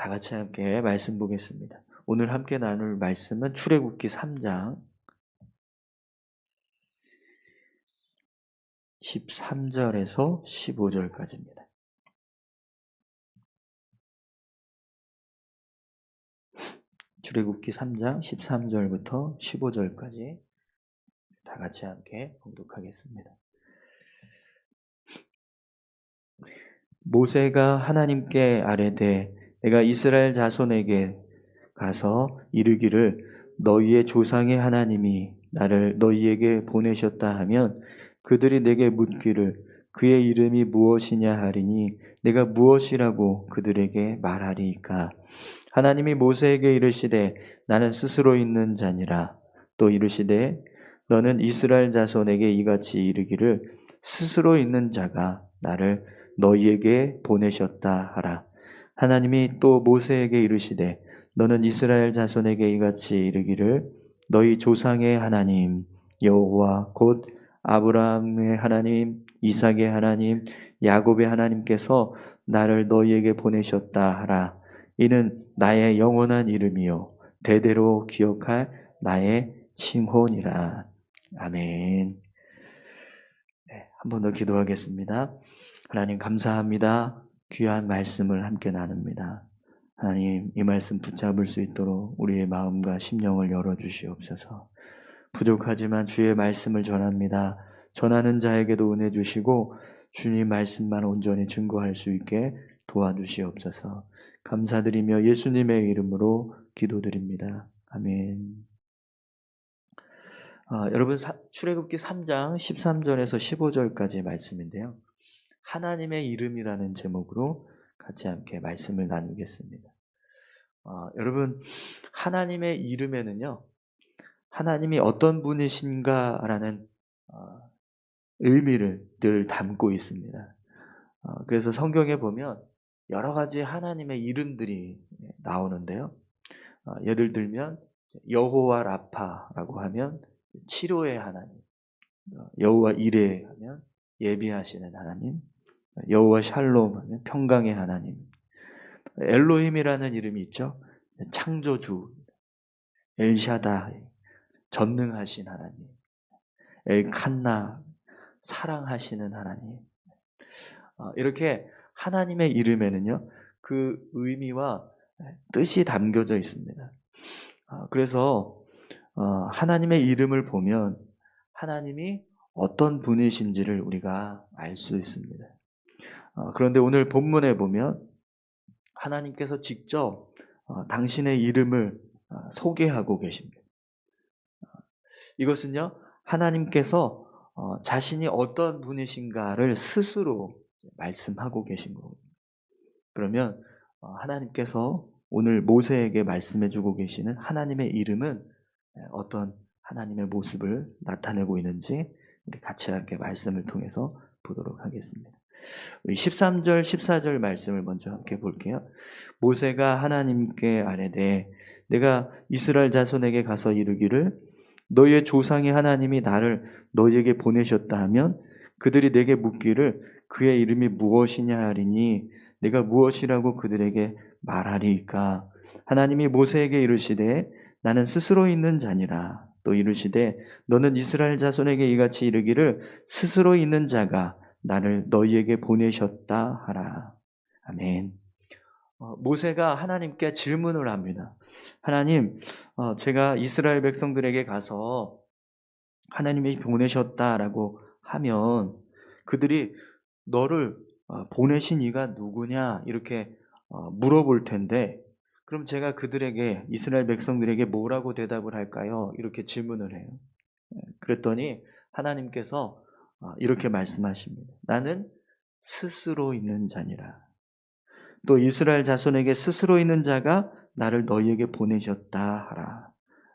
다 같이 함께 말씀 보겠습니다. 오늘 함께 나눌 말씀은 출애굽기 3장 13절에서 15절까지입니다. 출애굽기 3장 13절부터 15절까지 다 같이 함께 봉독하겠습니다. 모세가 하나님께 아뢰되 내가 이스라엘 자손에게 가서 이르기를 너희의 조상의 하나님이 나를 너희에게 보내셨다 하면 그들이 내게 묻기를 그의 이름이 무엇이냐 하리니 내가 무엇이라고 그들에게 말하리이까? 하나님이 모세에게 이르시되 나는 스스로 있는 자니라. 또 이르시되 너는 이스라엘 자손에게 이같이 이르기를 스스로 있는 자가 나를 너희에게 보내셨다 하라 하나님이 또 모세에게 이르시되 너는 이스라엘 자손에게 이같이 이르기를 너희 조상의 하나님 여호와 곧 아브라함의 하나님, 이삭의 하나님, 야곱의 하나님께서 나를 너희에게 보내셨다 하라. 이는 나의 영원한 이름이요 대대로 기억할 나의 칭호니라. 아멘. 네, 한 번 더 기도하겠습니다. 하나님 감사합니다. 귀한 말씀을 함께 나눕니다. 하나님 이 말씀 붙잡을 수 있도록 우리의 마음과 심령을 열어 주시옵소서. 부족하지만 주의 말씀을 전합니다. 전하는 자에게도 은혜 주시고 주님 말씀만 온전히 증거할 수 있게 도와주시옵소서. 감사드리며 예수님의 이름으로 기도드립니다. 아멘. 아, 여러분 사, 출애굽기 3장 13절에서 15절까지 말씀인데요. 하나님의 이름이라는 제목으로 같이 함께 말씀을 나누겠습니다. 아, 여러분 하나님의 이름에는요. 하나님이 어떤 분이신가라는 어, 의미를 늘 담고 있습니다. 어, 그래서 성경에 보면 여러 가지 하나님의 이름들이 나오는데요. 어, 예를 들면 여호와 라파라고 하면 치료의 하나님, 여호와 이레 하면 예비하시는 하나님, 여호와 샬롬 하면 평강의 하나님, 엘로힘이라는 이름이 있죠. 창조주, 엘샤다 전능하신 하나님, 엘칸나 사랑하시는 하나님. 어, 이렇게 하나님의 이름에는요 그 의미와 뜻이 담겨져 있습니다. 어, 그래서 어, 하나님의 이름을 보면 하나님이 어떤 분이신지를 우리가 알 수 있습니다. 그런데 오늘 본문에 보면 하나님께서 직접 당신의 이름을 소개하고 계십니다. 이것은요, 하나님께서 어, 자신이 어떤 분이신가를 스스로 말씀하고 계신 겁니다. 그러면 어, 하나님께서 오늘 모세에게 말씀해주고 계시는 하나님의 이름은 어떤 하나님의 모습을 나타내고 있는지 우리 같이 함께 말씀을 통해서 보도록 하겠습니다. 우리 13절, 14절 말씀을 먼저 함께 볼게요. 모세가 하나님께 아뢰되 내가 이스라엘 자손에게 가서 이르기를 너희의 조상의 하나님이 나를 너희에게 보내셨다 하면 그들이 내게 묻기를 그의 이름이 무엇이냐 하리니 내가 무엇이라고 그들에게 말하리까 하나님이 모세에게 이르시되 나는 스스로 있는 자니라 또 이르시되 너는 이스라엘 자손에게 이같이 이르기를 스스로 있는 자가 나를 너희에게 보내셨다 하라 아멘 어, 모세가 하나님께 질문을 합니다. 하나님, 어, 제가 이스라엘 백성들에게 가서 하나님이 보내셨다라고 하면 그들이 너를 어, 보내신 이가 누구냐 이렇게 물어볼 텐데 그럼 제가 그들에게 이스라엘 백성들에게 뭐라고 대답을 할까요? 이렇게 질문을 해요. 예, 그랬더니 하나님께서 이렇게 말씀하십니다. 나는 스스로 있는 자니라. 또 이스라엘 자손에게 스스로 있는 자가 나를 너희에게 보내셨다 하라.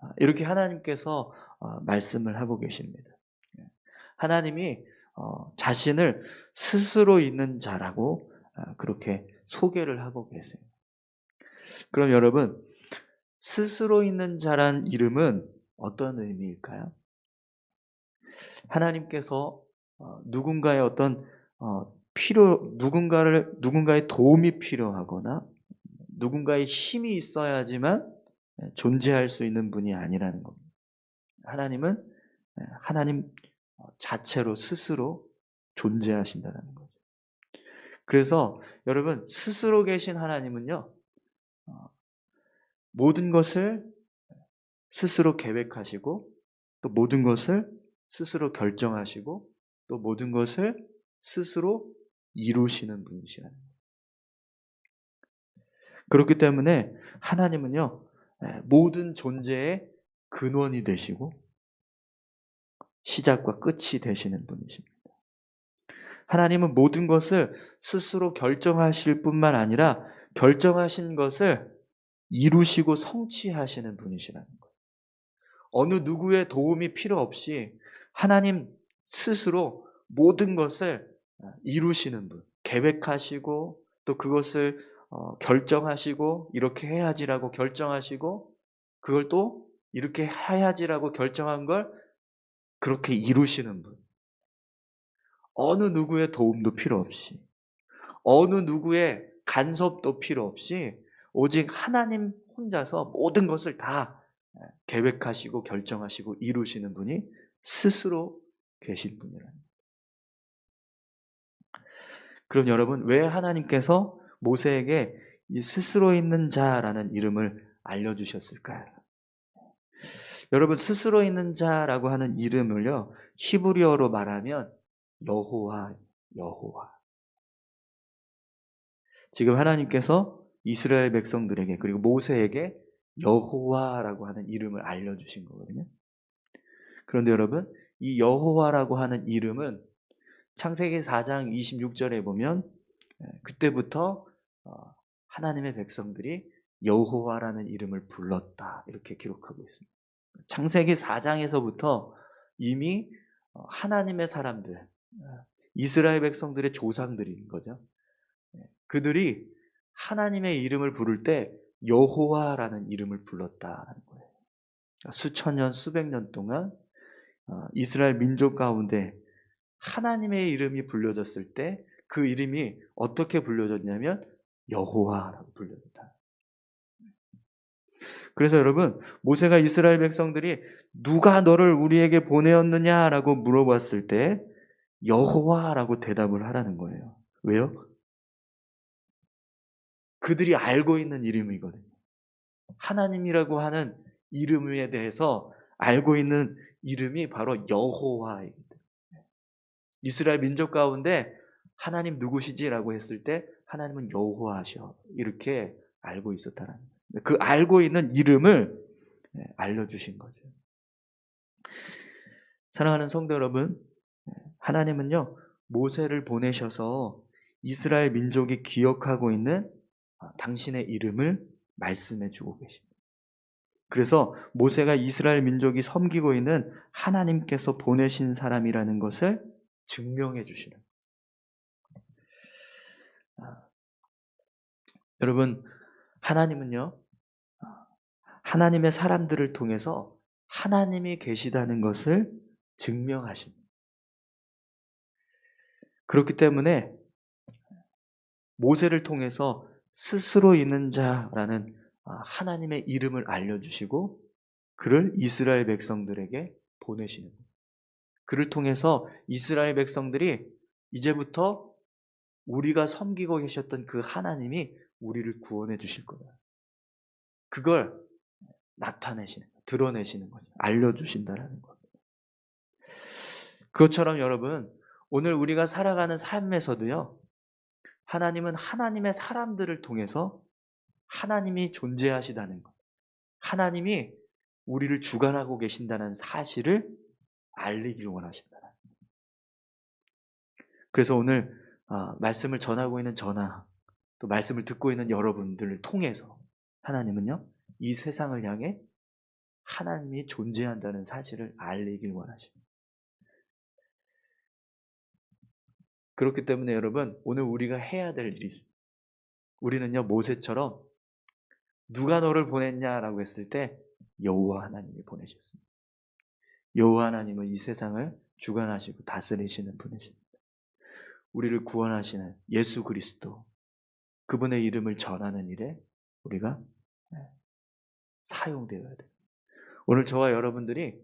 아, 이렇게 하나님께서 어, 말씀을 하고 계십니다. 예. 하나님이 어, 자신을 스스로 있는 자라고 아, 그렇게 소개를 하고 계세요. 그럼 여러분, 스스로 있는 자란 이름은 어떤 의미일까요? 하나님께서 어, 누군가의 어떤 필요 누군가를 누군가의 도움이 필요하거나 누군가의 힘이 있어야지만 존재할 수 있는 분이 아니라는 겁니다. 하나님은 하나님 자체로 스스로 존재하신다는 거죠. 그래서 여러분 스스로 계신 하나님은요 어, 모든 것을 스스로 계획하시고 또 모든 것을 스스로 결정하시고 또 모든 것을 스스로 이루시는 분이시라는 거예요. 그렇기 때문에 하나님은요 모든 존재의 근원이 되시고 시작과 끝이 되시는 분이십니다. 하나님은 모든 것을 스스로 결정하실 뿐만 아니라 결정하신 것을 이루시고 성취하시는 분이시라는 거예요. 어느 누구의 도움이 필요 없이 하나님 스스로 모든 것을 이루시는 분, 계획하시고 또 그것을 어, 결정하시고 이렇게 해야지라고 결정하시고 그걸 또 이렇게 해야지라고 결정한 걸 그렇게 이루시는 분. 어느 누구의 도움도 필요 없이, 어느 누구의 간섭도 필요 없이, 오직 하나님 혼자서 모든 것을 다 계획하시고 결정하시고 이루시는 분이 스스로 계신 분이라는 그럼 여러분, 왜 하나님께서 모세에게 이 스스로 있는 자라는 이름을 알려주셨을까요? 여러분, 스스로 있는 자라고 하는 이름을요, 히브리어로 말하면 여호와, 여호와. 지금 하나님께서 이스라엘 백성들에게 그리고 모세에게 여호와라고 하는 이름을 알려주신 거거든요. 그런데 여러분, 이 여호와라고 하는 이름은 창세기 4장 26절에 보면 그때부터 어, 하나님의 백성들이 여호와라는 이름을 불렀다 이렇게 기록하고 있습니다. 창세기 4장에서부터 이미 어, 하나님의 사람들, 이스라엘 백성들의 조상들인 거죠. 네. 그들이 하나님의 이름을 부를 때 여호와라는 이름을 불렀다는 거예요. 수천 년, 수백 년 동안 어, 이스라엘 민족 가운데 하나님의 이름이 불려졌을 때 그 이름이 어떻게 불려졌냐면 여호와라고 불려졌다. 그래서 여러분, 모세가 이스라엘 백성들이 누가 너를 우리에게 보내었느냐라고 물어봤을 때 여호와라고 대답을 하라는 거예요. 왜요? 그들이 알고 있는 이름이거든요. 하나님이라고 하는 이름에 대해서 알고 있는 이름이 바로 여호와입니다. 이스라엘 민족 가운데 하나님 누구시지라고 했을 때 하나님은 여호와셔 이렇게 알고 있었다는 거예요. 그 알고 있는 이름을 네, 알려주신 거죠. 사랑하는 성도 여러분, 네, 하나님은요, 모세를 보내셔서 이스라엘 민족이 기억하고 있는 아, 당신의 이름을 말씀해 주고 계십니다. 그래서 모세가 이스라엘 민족이 섬기고 있는 하나님께서 보내신 사람이라는 것을 증명해 주시는 아, 여러분 하나님은요, 하나님의 사람들을 통해서 하나님이 계시다는 것을 증명하십니다. 그렇기 때문에 모세를 통해서 스스로 있는 자라는 아, 하나님의 이름을 알려주시고 그를 이스라엘 백성들에게 보내시는 거예요. 그를 통해서 이스라엘 백성들이 이제부터 우리가 섬기고 계셨던 그 하나님이 우리를 구원해 주실 거다. 그걸 나타내시는, 드러내시는 거죠. 알려주신다라는 겁니다. 그것처럼 여러분, 오늘 우리가 살아가는 삶에서도요, 하나님은 하나님의 사람들을 통해서 하나님이 존재하시다는 것, 하나님이 우리를 주관하고 계신다는 사실을 알리기를 원하신다. 그래서 오늘 아, 말씀을 전하고 있는 전하, 또 말씀을 듣고 있는 여러분들을 통해서 하나님은요, 이 세상을 향해 하나님이 존재한다는 사실을 알리길 원하십니다. 그렇기 때문에 여러분, 오늘 우리가 해야 될 일이 있습니다. 우리는요, 모세처럼 누가 너를 보냈냐라고 했을 때 여호와 하나님이 보내셨습니다. 여호와 하나님은 이 세상을 주관하시고 다스리시는 분이십니다. 우리를 구원하시는 예수 그리스도 그분의 이름을 전하는 일에 우리가 예, 사용되어야 돼요. 오늘 저와 여러분들이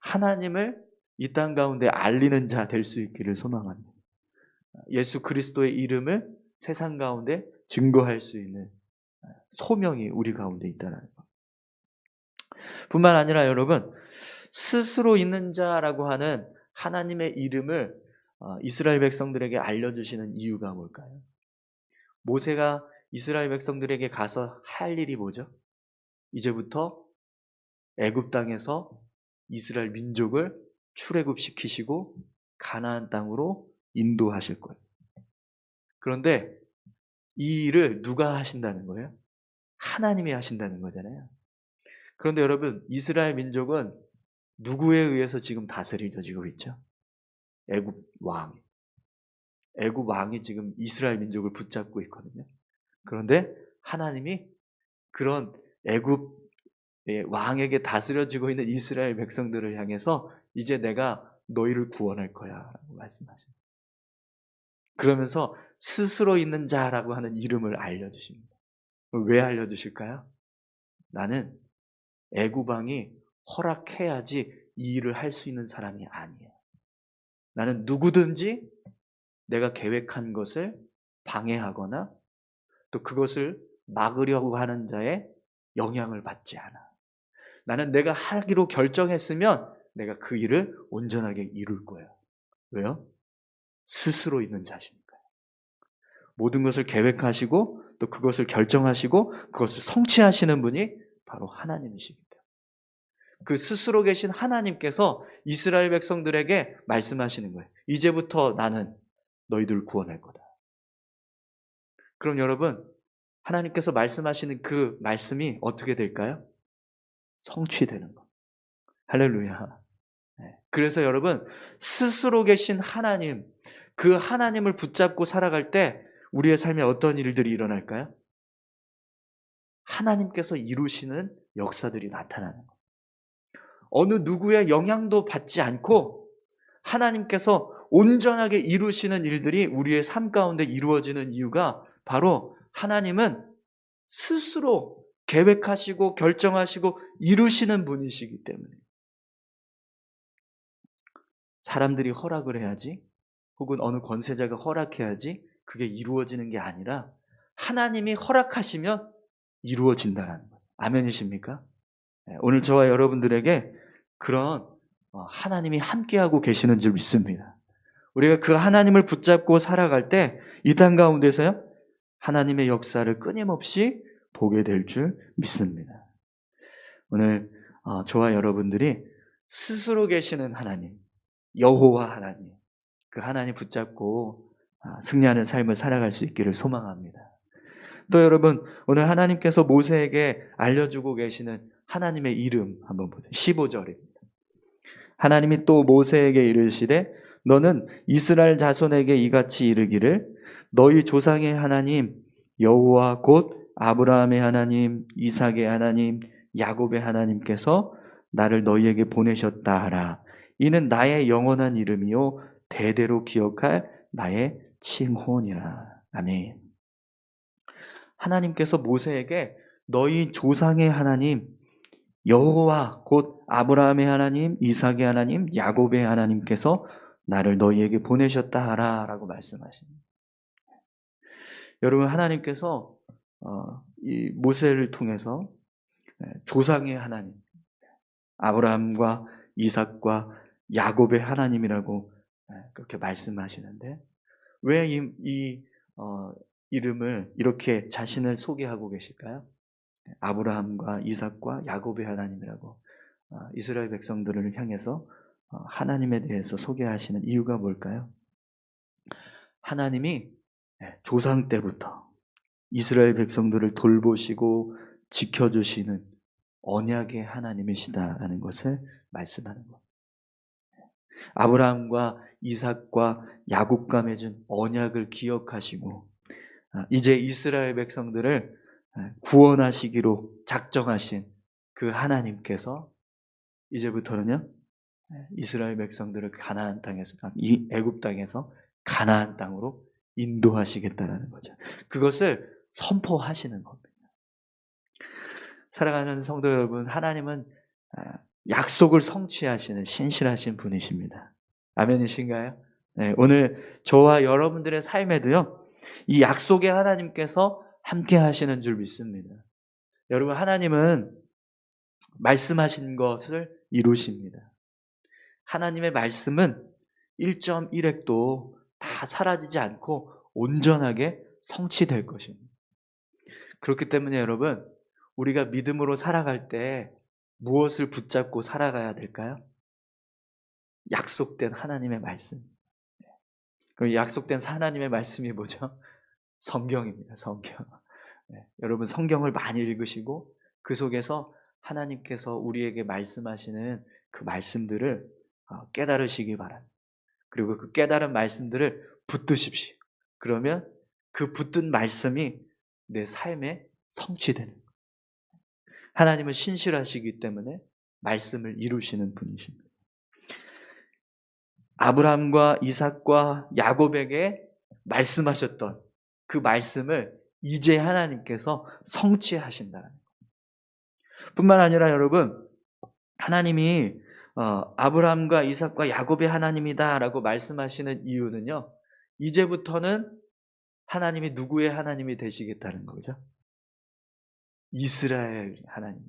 하나님을 이 땅 가운데 알리는 자 될 수 있기를 소망합니다. 예수 그리스도의 이름을 세상 가운데 증거할 수 있는 소명이 우리 가운데 있다는 것. 뿐만 아니라 여러분 스스로 있는 자라고 하는 하나님의 이름을 어, 이스라엘 백성들에게 알려주시는 이유가 뭘까요? 모세가 이스라엘 백성들에게 가서 할 일이 뭐죠? 이제부터 애굽 땅에서 이스라엘 민족을 출애굽시키시고 가나안 땅으로 인도하실 거예요. 그런데 이 일을 누가 하신다는 거예요? 하나님이 하신다는 거잖아요. 그런데 여러분, 이스라엘 민족은 누구에 의해서 지금 다스려지고 있죠? 애굽 왕. 애굽 왕이 지금 이스라엘 민족을 붙잡고 있거든요. 그런데 하나님이 그런 애굽 왕에게 다스려지고 있는 이스라엘 백성들을 향해서 이제 내가 너희를 구원할 거야라고 말씀하십니다. 그러면서 스스로 있는 자라고 하는 이름을 알려주십니다. 왜 알려주실까요? 나는 애구방이 허락해야지 이 일을 할 수 있는 사람이 아니에요. 나는 누구든지 내가 계획한 것을 방해하거나 또 그것을 막으려고 하는 자의 영향을 받지 않아. 나는 내가 하기로 결정했으면 내가 그 일을 온전하게 이룰 거야. 왜요? 스스로 있는 자시니까요. 모든 것을 계획하시고 또 그것을 결정하시고 그것을 성취하시는 분이 바로 하나님이십니다. 그 스스로 계신 하나님께서 이스라엘 백성들에게 말씀하시는 거예요. 이제부터 나는 너희들 구원할 거다. 그럼 여러분, 하나님께서 말씀하시는 그 말씀이 어떻게 될까요? 성취되는 거. 할렐루야. 네. 그래서 여러분, 스스로 계신 하나님, 그 하나님을 붙잡고 살아갈 때 우리의 삶에 어떤 일들이 일어날까요? 하나님께서 이루시는 역사들이 나타나는 거. 어느 누구의 영향도 받지 않고 하나님께서 온전하게 이루시는 일들이 우리의 삶 가운데 이루어지는 이유가 바로 하나님은 스스로 계획하시고 결정하시고 이루시는 분이시기 때문에 사람들이 허락을 해야지 혹은 어느 권세자가 허락해야지 그게 이루어지는 게 아니라 하나님이 허락하시면 이루어진다는 거예요. 아멘이십니까? 네, 오늘 저와 여러분들에게 그런 어, 하나님이 함께하고 계시는 줄 믿습니다. 우리가 그 하나님을 붙잡고 살아갈 때 이 땅 가운데서요, 하나님의 역사를 끊임없이 보게 될 줄 믿습니다. 오늘 어, 저와 여러분들이 스스로 계시는 하나님, 여호와 하나님, 그 하나님 붙잡고 아, 승리하는 삶을 살아갈 수 있기를 소망합니다. 또 여러분, 오늘 하나님께서 모세에게 알려주고 계시는 하나님의 이름 한번 보세요. 15절입니다. 하나님이 또 모세에게 이르시되 너는 이스라엘 자손에게 이같이 이르기를 너희 조상의 하나님 여호와 곧 아브라함의 하나님 이삭의 하나님 야곱의 하나님께서 나를 너희에게 보내셨다 하라 이는 나의 영원한 이름이요 대대로 기억할 나의 칭혼이라 아멘 하나님께서 모세에게 너희 조상의 하나님 여호와 곧 아브라함의 하나님, 이삭의 하나님, 야곱의 하나님께서 나를 너희에게 보내셨다 하라라고 말씀하십니다. 여러분 하나님께서 어, 이 모세를 통해서 예, 조상의 하나님, 아브라함과 이삭과 야곱의 하나님이라고 예, 그렇게 말씀하시는데 왜이 이, 어, 이름을 이렇게 자신을 소개하고 계실까요? 아브라함과 이삭과 야곱의 하나님이라고 어, 이스라엘 백성들을 향해서 어, 하나님에 대해서 소개하시는 이유가 뭘까요? 하나님이 예, 조상 때부터 이스라엘 백성들을 돌보시고 지켜주시는 언약의 하나님이시다라는 것을 말씀하는 것. 아브라함과 이삭과 야곱과 맺은 언약을 기억하시고 아, 이제 이스라엘 백성들을 예, 구원하시기로 작정하신 그 하나님께서 이제부터는요 예, 이스라엘 백성들을 가나안 땅에서 이 애굽 땅에서 가나안 땅으로 인도하시겠다라는 거죠. 그것을 선포하시는 겁니다. 사랑하는 성도 여러분, 하나님은 아, 약속을 성취하시는 신실하신 분이십니다. 아멘이신가요? 네, 오늘 저와 여러분들의 삶에도요, 이 약속의 하나님께서 함께 하시는 줄 믿습니다. 여러분, 하나님은 말씀하신 것을 이루십니다. 하나님의 말씀은 1.1핵도 다 사라지지 않고 온전하게 성취될 것입니다. 그렇기 때문에 여러분, 우리가 믿음으로 살아갈 때 무엇을 붙잡고 살아가야 될까요? 약속된 하나님의 말씀. 그럼 약속된 하나님의 말씀이 뭐죠? 성경입니다. 성경. 네, 여러분 성경을 많이 읽으시고 그 속에서 하나님께서 우리에게 말씀하시는 그 말씀들을 어, 깨달으시기 바랍니다. 그리고 그 깨달은 말씀들을 붙드십시오. 그러면 그 붙든 말씀이 내 삶에 성취되는 거예요. 하나님은 신실하시기 때문에 말씀을 이루시는 분이십니다. 아브라함과 이삭과 야곱에게 말씀하셨던 그 말씀을 이제 하나님께서 성취하신다는 거예요. 뿐만 아니라 여러분, 하나님이 어, 아브라함과 이삭과 야곱의 하나님이다라고 말씀하시는 이유는요. 이제부터는 하나님이 누구의 하나님이 되시겠다는 거죠. 이스라엘 하나님.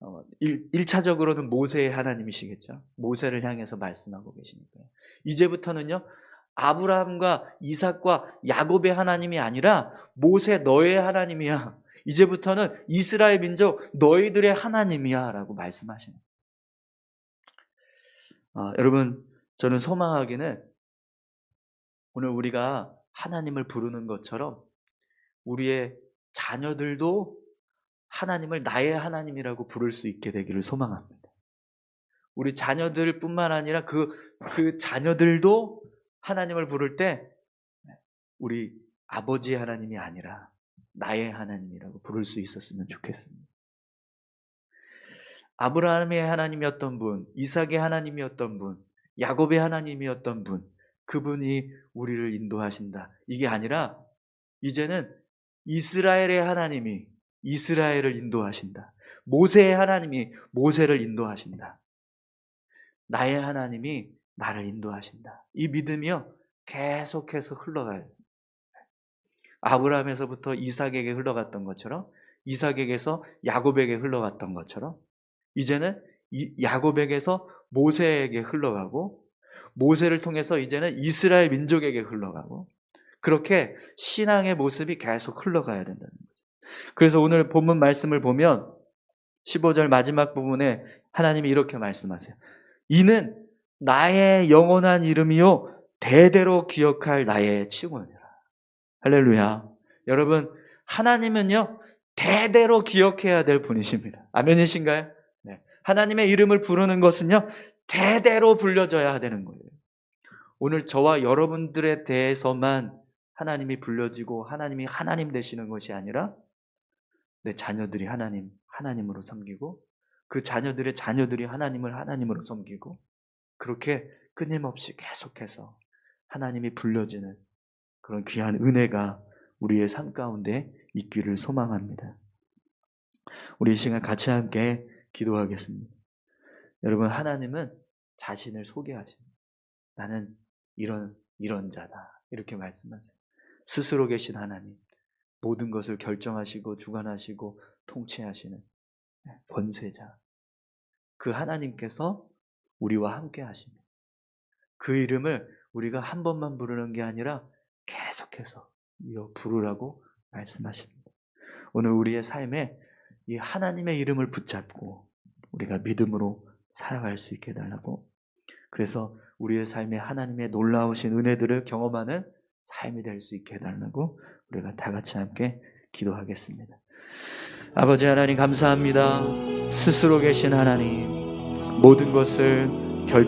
어, 1, 1차적으로는 모세의 하나님이시겠죠. 모세를 향해서 말씀하고 계시니까요. 이제부터는요. 아브라함과 이삭과 야곱의 하나님이 아니라 모세 너의 하나님이야. 이제부터는 이스라엘 민족 너희들의 하나님이야 라고 말씀하시는 어, 여러분 저는 소망하기는 오늘 우리가 하나님을 부르는 것처럼 우리의 자녀들도 하나님을 나의 하나님이라고 부를 수 있게 되기를 소망합니다. 우리 자녀들 뿐만 아니라 그, 그 자녀들도 하나님을 부를 때 우리 아버지의 하나님이 아니라 나의 하나님이라고 부를 수 있었으면 좋겠습니다. 아브라함의 하나님이었던 분, 이삭의 하나님이었던 분, 야곱의 하나님이었던 분, 그분이 우리를 인도하신다. 이게 아니라 이제는 이스라엘의 하나님이 이스라엘을 인도하신다. 모세의 하나님이 모세를 인도하신다. 나의 하나님이 나를 인도하신다. 이 믿음이요 계속해서 흘러가요. 아브라함에서부터 이삭에게 흘러갔던 것처럼 이삭에게서 야곱에게 흘러갔던 것처럼 이제는 야곱에게서 모세에게 흘러가고 모세를 통해서 이제는 이스라엘 민족에게 흘러가고 그렇게 신앙의 모습이 계속 흘러가야 된다는 거죠. 그래서 오늘 본문 말씀을 보면 15절 마지막 부분에 하나님이 이렇게 말씀하세요. 이는 나의 영원한 이름이요 대대로 기억할 나의 칭원이라. 할렐루야. 여러분 하나님은요 대대로 기억해야 될 분이십니다. 아멘이신가요? 네. 하나님의 이름을 부르는 것은요 대대로 불려져야 되는 거예요. 오늘 저와 여러분들에 대해서만 하나님이 불려지고 하나님이 하나님 되시는 것이 아니라 내 자녀들이 하나님 하나님으로 섬기고 그 자녀들의 자녀들이 하나님을 하나님으로 섬기고 그렇게 끊임없이 계속해서 하나님이 불려지는 그런 귀한 은혜가 우리의 삶 가운데 있기를 소망합니다. 우리 이 시간 같이 함께 기도하겠습니다. 여러분, 하나님은 자신을 소개하십니다. 나는 이런, 이런 자다. 이렇게 말씀하세요. 스스로 계신 하나님, 모든 것을 결정하시고 주관하시고 통치하시는 권세자. 그 하나님께서 우리와 함께 하십니다. 그 이름을 우리가 한 번만 부르는 게 아니라 계속해서 이어 부르라고 말씀하십니다. 오늘 우리의 삶에 이 하나님의 이름을 붙잡고 우리가 믿음으로 살아갈 수 있게 해달라고 그래서 우리의 삶에 하나님의 놀라우신 은혜들을 경험하는 삶이 될 수 있게 해달라고 우리가 다 같이 함께 기도하겠습니다. 아버지 하나님 감사합니다. 스스로 계신 하나님 모든 것을 결정